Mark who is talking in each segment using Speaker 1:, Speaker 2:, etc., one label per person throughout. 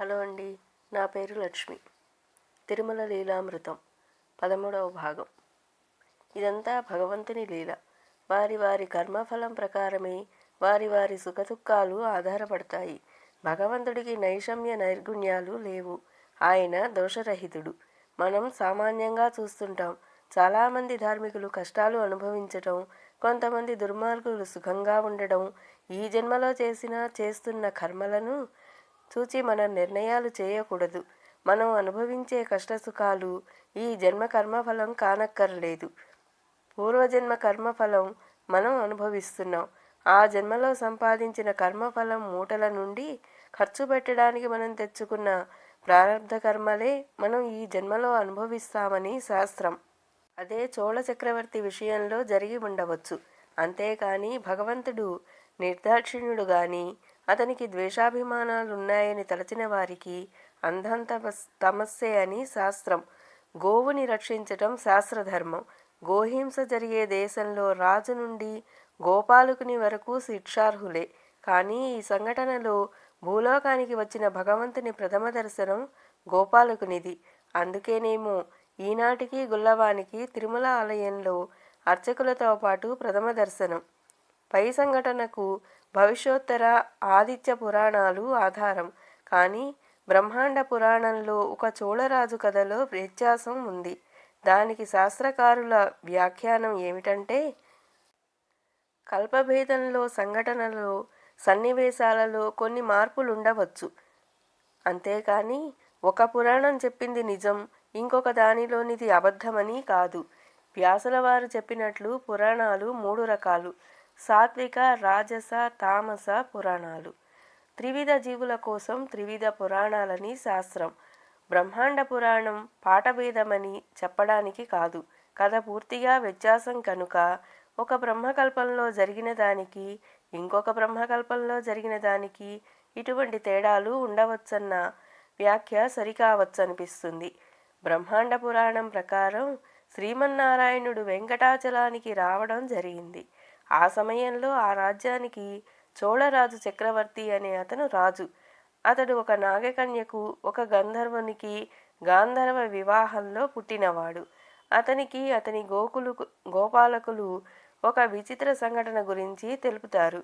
Speaker 1: Hello అండి నా పేరు లక్ష్మి. తిరుమల లీలామృతం పదమూడవ భాగం. ఇదంతా భగవంతుని లీల. వారి వారి కర్మఫలం ప్రకారమే వారి వారి సుఖదుఖాలు ఆధారపడతాయి. భగవంతుడికి నైషమ్య నైర్గుణ్యాలు లేవు. ఆయన దోషరహితుడు. మనం సామాన్యంగా చూస్తుంటాం. చాలామంది ధార్మికులు కష్టాలు అనుభవించటం కొంతమంది దుర్మార్గులు సుఖంగా ఉండడం ఈ జన్మలో చేసిన చేస్తున్న కర్మలను చూచి మనం నిర్ణయాలు చేయకూడదు. మనం అనుభవించే కష్టసుఖాలు ఈ జన్మ కర్మఫలం కానక్కర్లేదు. పూర్వజన్మ కర్మఫలం మనం అనుభవిస్తున్నాం. ఆ జన్మలో సంపాదించిన కర్మఫలం మూటల నుండి ఖర్చు పెట్టడానికి మనం తెచ్చుకున్న ప్రారంధ కర్మలే మనం ఈ జన్మలో అనుభవిస్తామని శాస్త్రం. అదే చోళ చక్రవర్తి విషయంలో జరిగి ఉండవచ్చు. అంతేకాని భగవంతుడు నిర్దాక్షిణ్యుడు గాని అతనికి ద్వేషాభిమానాలున్నాయని తలచిన వారికి అంధం తమస్సే అని శాస్త్రం. గోవుని రక్షించటం శాస్త్రధర్మం. గోహింస జరిగే దేశంలో రాజు నుండి గోపాలకుని వరకు శిక్షార్హులే. కానీ ఈ సంఘటనలో భూలోకానికి వచ్చిన భగవంతుని ప్రథమ దర్శనం గోపాలకునిది. అందుకేనేమో ఈనాటికి గుల్లవానికి తిరుమల ఆలయంలో అర్చకులతో పాటు ప్రథమ దర్శనం. పై సంఘటనకు భవిష్యోత్తర ఆదిత్య పురాణాలు ఆధారం. కానీ బ్రహ్మాండ పురాణంలో ఒక చోళరాజు కథలో వ్యత్యాసం ఉంది. దానికి శాస్త్రకారుల వ్యాఖ్యానం ఏమిటంటే కల్పభేదంలో సంఘటనలో సన్నివేశాలలో కొన్ని మార్పులు ఉండవచ్చు అంతేకాని ఒక పురాణం చెప్పింది నిజం ఇంకొక దానిలోనిది అబద్ధమని కాదు. వ్యాసుల వారు చెప్పినట్లు పురాణాలు మూడు రకాలు. సాత్విక రాజస తామస పురాణాలు. త్రివిధ జీవుల కోసం త్రివిధ పురాణాలని శాస్త్రం. బ్రహ్మాండ పురాణం పాఠభేదమని చెప్పడానికి కాదు. కథ పూర్తిగా వ్యత్యాసం కనుక ఒక బ్రహ్మకల్పంలో జరిగిన దానికి ఇంకొక బ్రహ్మకల్పంలో జరిగిన దానికి ఇటువంటి తేడాలు ఉండవచ్చన్న వ్యాఖ్య సరికావచ్చనిపిస్తుంది బ్రహ్మాండ పురాణం ప్రకారం శ్రీమన్నారాయణుడు వెంకటాచలానికి రావడం జరిగింది. ఆ సమయంలో ఆ రాజ్యానికి చోళరాజు చక్రవర్తి అనే అతను రాజు. అతడు ఒక నాగకన్యకు ఒక గంధర్వునికి గాంధర్వ వివాహంలో పుట్టినవాడు. అతనికి అతని గోకులు గోపాలకులు ఒక విచిత్ర సంఘటన గురించి తెలుపుతారు.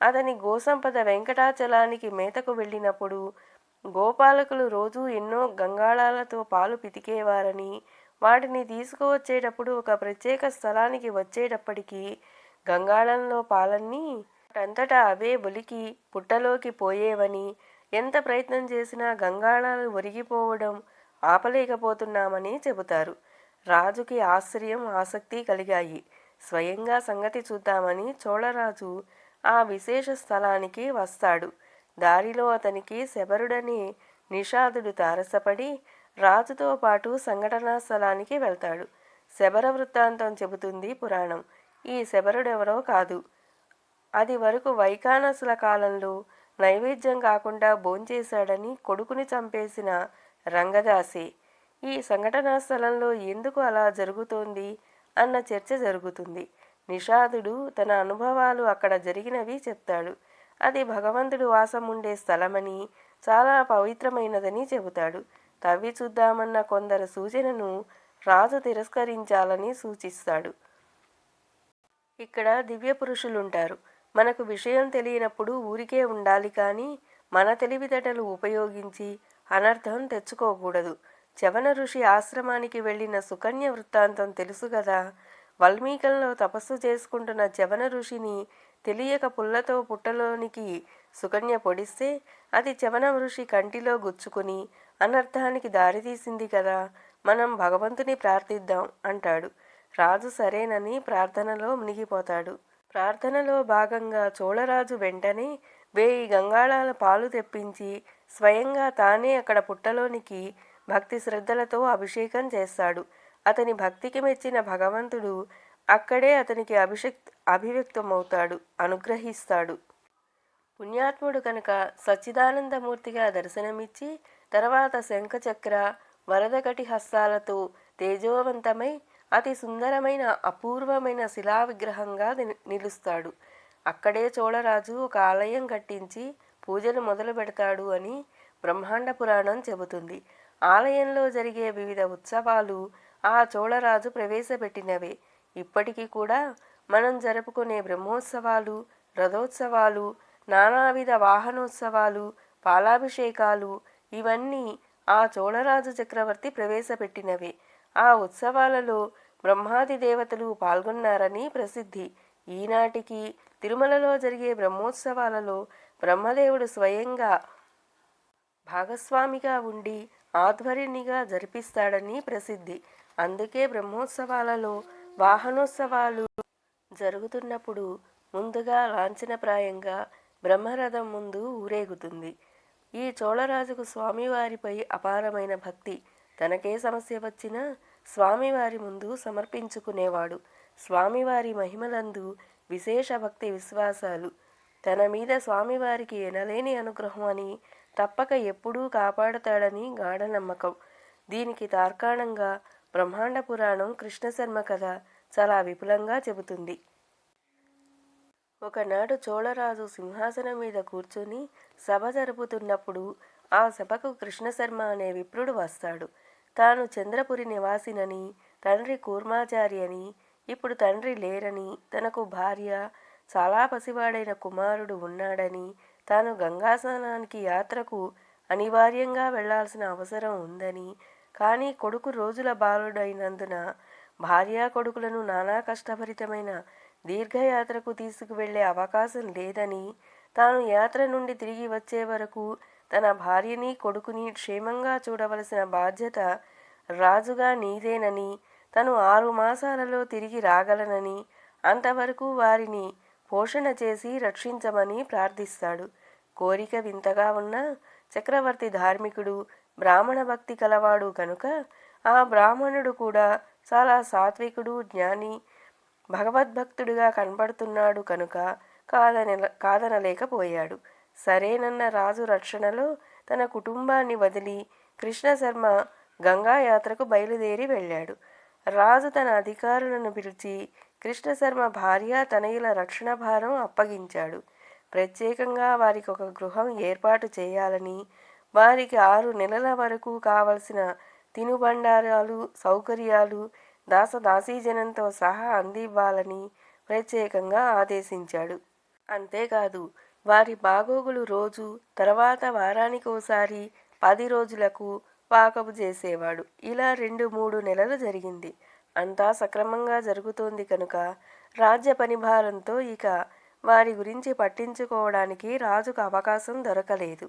Speaker 1: అతని గోసంపద వెంకటాచలానికి మేతకు వెళ్ళినప్పుడు గోపాలకులు రోజూ ఎన్నో గంగాళాలతో పాలు పితికేవారని వాటిని తీసుకువచ్చేటప్పుడు ఒక ప్రత్యేక స్థలానికి వచ్చేటప్పటికీ గంగాళంలో పాలన్నీ అంతటా అవే బొలికి పుట్టలోకి పోయేవని ఎంత ప్రయత్నం చేసినా గంగాళాలు ఒరిగిపోవడం ఆపలేకపోతున్నామని చెబుతారు. రాజుకి ఆశ్చర్యం ఆసక్తి కలిగాయి. స్వయంగా సంగతి చూద్దామని చోళరాజు ఆ విశేష స్థలానికి వస్తాడు. దారిలో అతనికి శబరుడని నిషాదుడు తారసపడి రాజుతో పాటు సంఘటనా స్థలానికి వెళ్తాడు. శబర వృత్తాంతం చెబుతుంది పురాణం. ఈ శబరుడెవరో కాదు. అది వరకు వైకానసుల కాలంలో నైవేద్యం కాకుండా భోంచేశాడని కొడుకుని చంపేసిన రంగదాసే. ఈ సంఘటనా స్థలంలో ఎందుకు అలా జరుగుతోంది అన్న చర్చ జరుగుతుంది. నిషాదుడు తన అనుభవాలు అక్కడ జరిగినవి చెప్తాడు. అది భగవంతుడు వాసం ఉండే స్థలమని చాలా పవిత్రమైనదని చెబుతాడు. తవ్వి చూద్దామన్న కొందరు సూచనను రాజు తిరస్కరించాలని సూచిస్తాడు. ఇక్కడ దివ్య పురుషులుంటారు. మనకు విషయం తెలియనప్పుడు ఊరికే ఉండాలి కానీ మన తెలివితేటలు ఉపయోగించి అనర్థం తెచ్చుకోకూడదు. చవన ఋషి ఆశ్రమానికి వెళ్ళిన సుకన్య వృత్తాంతం తెలుసు కదా? వల్మీకంలో తపస్సు చేసుకుంటున్న చవన ఋషిని తెలియక పుల్లతో పుట్టలోనికి సుకన్య పొడిస్తే అది చవన ఋషి కంటిలో గుచ్చుకుని అనర్థానికి దారితీసింది కదా? మనం భగవంతుని ప్రార్థిద్దాం అంటాడు. రాజు సరేనని ప్రార్థనలో మునిగిపోతాడు. ప్రార్థనలో భాగంగా చోళరాజు వెంటనే వేయి గంగాళాల పాలు తెప్పించి స్వయంగా తానే అక్కడ పుట్టలోనికి భక్తి శ్రద్ధలతో అభిషేకం చేస్తాడు. అతని భక్తికి మెచ్చిన భగవంతుడు అక్కడే అతనికి అభిషక్ అభివ్యక్తమవుతాడు అనుగ్రహిస్తాడు. పుణ్యాత్ముడు కనుక సచ్చిదానందమూర్తిగా దర్శనమిచ్చి తర్వాత శంఖచక్ర వరదకటి హస్తాలతో తేజోవంతమై అతి సుందరమైన అపూర్వమైన శిలా విగ్రహంగా ని- నిలుస్తాడు. అక్కడే చోళరాజు ఒక ఆలయం కట్టించి పూజలు మొదలు పెడతాడు అని బ్రహ్మాండ పురాణం చెబుతుంది. ఆలయంలో జరిగే వివిధ ఉత్సవాలు ఆ చోళరాజు ప్రవేశపెట్టినవే. ఇప్పటికీ కూడా మనం జరుపుకునే బ్రహ్మోత్సవాలు రథోత్సవాలు నానావిధ వాహనోత్సవాలు పాలాభిషేకాలు ఇవన్నీ ఆ చోళరాజు చక్రవర్తి ప్రవేశపెట్టినవే. ఆ ఉత్సవాలలో బ్రహ్మాది దేవతలు పాల్గొన్నారని ప్రసిద్ధి. ఈనాటికి తిరుమలలో జరిగే బ్రహ్మోత్సవాలలో బ్రహ్మదేవుడు స్వయంగా భాగస్వామిగా ఉండి ఆధ్వర్యునిగా జరిపిస్తాడని ప్రసిద్ధి. అందుకే బ్రహ్మోత్సవాలలో వాహనోత్సవాలు జరుగుతున్నప్పుడు ముందుగా లాంఛనప్రాయంగా బ్రహ్మరథం ముందు ఊరేగుతుంది. ఈ చోళరాజుకు స్వామివారిపై అపారమైన భక్తి. తనకే సమస్య వచ్చినా స్వామివారి ముందు సమర్పించుకునేవాడు. స్వామివారి మహిమలందు విశేష భక్తి విశ్వాసాలు. తన మీద స్వామివారికి ఎనలేని అనుగ్రహం అని తప్పక ఎప్పుడూ కాపాడుతాడని గాఢ నమ్మకం దీనికి తార్కాణంగా బ్రహ్మాండ పురాణం కృష్ణశర్మ కథ చాలా విపులంగా చెబుతుంది. ఒకనాడు చోళరాజు సింహాసనం మీద కూర్చుని సభ జరుపుతున్నప్పుడు ఆ సభకు కృష్ణశర్మ అనే విప్రుడు వస్తాడు. తాను చంద్రపురి నివాసినని తండ్రి కూర్మాచారి అని ఇప్పుడు తండ్రి లేరని తనకు భార్య చాలా పసివాడైన కుమారుడు ఉన్నాడని తాను గంగాస్నానానికి యాత్రకు అనివార్యంగా వెళ్ళాల్సిన అవసరం ఉందని కానీ కొడుకు రోజుల బాలుడైనందున భార్యా కొడుకులను నానా కష్టభరితమైన దీర్ఘయాత్రకు తీసుకువెళ్ళే అవకాశం లేదని తాను యాత్ర నుండి తిరిగి వచ్చే వరకు తన భార్యని కొడుకుని క్షేమంగా చూడవలసిన బాధ్యత రాజుగా నీదేనని తను ఆరు మాసాలలో తిరిగి రాగలనని అంతవరకు వారిని పోషణ చేసి రక్షించమని ప్రార్థిస్తాడు. కోరిక వింతగా ఉన్న చక్రవర్తి ధార్మికుడు బ్రాహ్మణ భక్తి కలవాడు కనుక ఆ బ్రాహ్మణుడు కూడా చాలా సాత్వికుడు జ్ఞాని భగవద్భక్తుడిగా కనబడుతున్నాడు కనుక కాదన కాదనలేకపోయాడు. సరేనన్న రాజు రక్షణలో తన కుటుంబాన్ని వదిలి కృష్ణశర్మ గంగా యాత్రకు బయలుదేరి వెళ్ళాడు. రాజు తన అధికారులను పిలిచి కృష్ణశర్మ భార్య తనయుల రక్షణ భారం అప్పగించాడు. ప్రత్యేకంగా వారికి ఒక గృహం ఏర్పాటు చేయాలని వారికి ఆరు నెలల వరకు కావలసిన తినుబండారాలు సౌకర్యాలు దాసదాసీజనంతో సహా అందివ్వాలని ప్రత్యేకంగా ఆదేశించాడు. అంతేకాదు వారి బాగోగులు రోజు తర్వాత వారానికోసారి పది రోజులకు వాకపు చేసేవాడు. ఇలా రెండు మూడు నెలలు జరిగింది. అంతా సక్రమంగా జరుగుతోంది కనుక రాజ్య పనిభారంతో ఇక వారి గురించి పట్టించుకోవడానికి రాజుకు అవకాశం దొరకలేదు.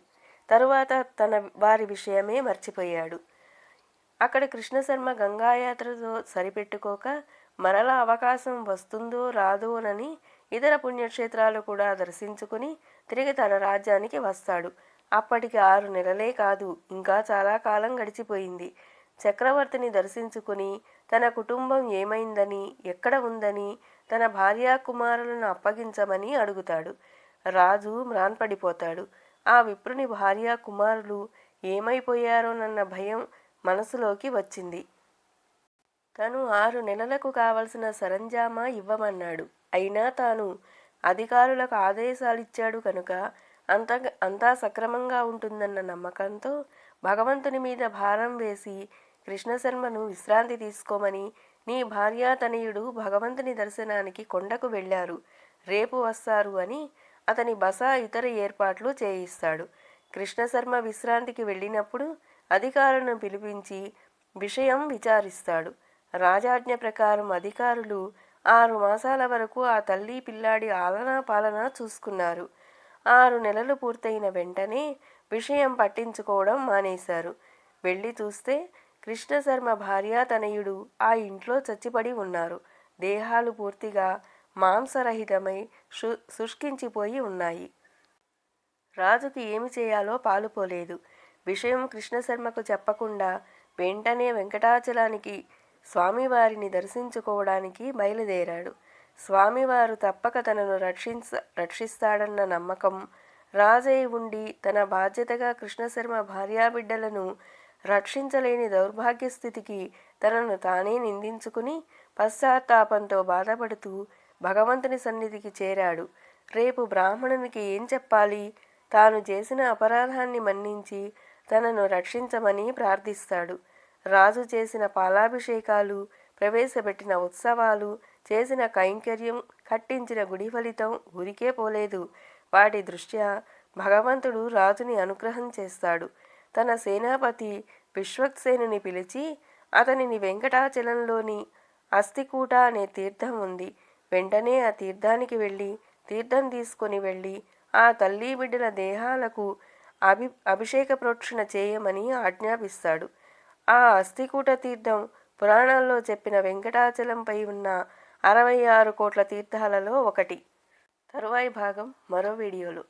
Speaker 1: తరువాత తన వారి విషయమే మర్చిపోయాడు. అక్కడ కృష్ణశర్మ గంగాయాత్రతో సరిపెట్టుకోక మరలా అవకాశం వస్తుందో రాదోనని ఇతర పుణ్యక్షేత్రాలు కూడా దర్శించుకుని తిరిగి తన రాజ్యానికి వస్తాడు. అప్పటికి ఆరు నెలలే కాదు ఇంకా చాలా కాలం గడిచిపోయింది. చక్రవర్తిని దర్శించుకుని తన కుటుంబం ఏమైందని ఎక్కడ ఉందని తన భార్యా కుమారులను అప్పగించమని అడుగుతాడు. రాజు మ్రాన్పడిపోతాడు. ఆ విప్రుని భార్యా కుమారులు ఏమైపోయారోనన్న భయం మనసులోకి వచ్చింది. తను ఆరు నెలలకు కావలసిన సరంజామా ఇవ్వమన్నాడు. అయినా తాను అధికారులకు ఆదేశాలిచ్చాడు కనుక అంత అంతా సక్రమంగా ఉంటుందన్న నమ్మకంతో భగవంతుని మీద భారం వేసి కృష్ణశర్మను విశ్రాంతి తీసుకోమని నీ భార్యాతనయుడు భగవంతుని దర్శనానికి కొండకు వెళ్ళారు. రేపు వస్తారు అని అతని బస ఇతర ఏర్పాట్లు చేయిస్తాడు. కృష్ణశర్మ విశ్రాంతికి వెళ్ళినప్పుడు అధికారులను పిలిపించి విషయం విచారిస్తాడు. రాజాజ్ఞ ప్రకారం అధికారులు ఆరు మాసాల వరకు ఆ తల్లి పిల్లాడి ఆలనా పాలన చూసుకున్నారు. ఆరు నెలలు పూర్తయిన వెంటనే విషయం పట్టించుకోవడం మానేశారు. వెళ్ళి చూస్తే కృష్ణశర్మ భార్య తనయుడు ఆ ఇంట్లో చచ్చిపడి ఉన్నారు. దేహాలు పూర్తిగా మాంసరహితమై శు శుష్కించిపోయి ఉన్నాయి. రాజుకి ఏమి చేయాలో పాలుపోలేదు. విషయం కృష్ణశర్మకు చెప్పకుండా వెంటనే వెంకటాచలానికి స్వామివారిని దర్శించుకోవడానికి బయలుదేరాడు. స్వామివారు తప్పక తనను రక్షించ రక్షిస్తాడన్న నమ్మకం రాజయ్య ఉండి తన బాధ్యతగా కృష్ణశర్మ భార్యాబిడ్డలను రక్షించలేని దౌర్భాగ్య స్థితికి తనను తానే నిందించుకుని పశ్చాత్తాపంతో బాధపడుతూ భగవంతుని సన్నిధికి చేరాడు. రేపు బ్రాహ్మణునికి ఏం చెప్పాలి? తాను చేసిన అపరాధాన్ని మన్నించి తనను రక్షించమని ప్రార్థిస్తాడు. రాజు చేసిన పాలాభిషేకాలు ప్రవేశపెట్టిన ఉత్సవాలు చేసిన కైంకర్యం కట్టించిన గుడి ఫలితం ఊరికే పోలేదు. వాటి దృష్ట్యా భగవంతుడు రాజుని అనుగ్రహం చేస్తాడు. తన సేనాపతి విశ్వక్సేనుని పిలిచి అతనిని వెంకటాచలంలోని అస్థికూట అనే తీర్థం ఉంది. వెంటనే ఆ తీర్థానికి వెళ్ళి తీర్థం తీసుకొని వెళ్ళి ఆ తల్లి బిడ్డల దేహాలకు అభి అభిషేక ప్రోక్షణ చేయమని ఆజ్ఞాపిస్తాడు. ఆ అస్థికూట తీర్థం పురాణాల్లో చెప్పిన వెంకటాచలంపై ఉన్న అరవై ఆరు కోట్ల తీర్థాలలో ఒకటి. తరువాయి భాగం మరో వీడియోలో.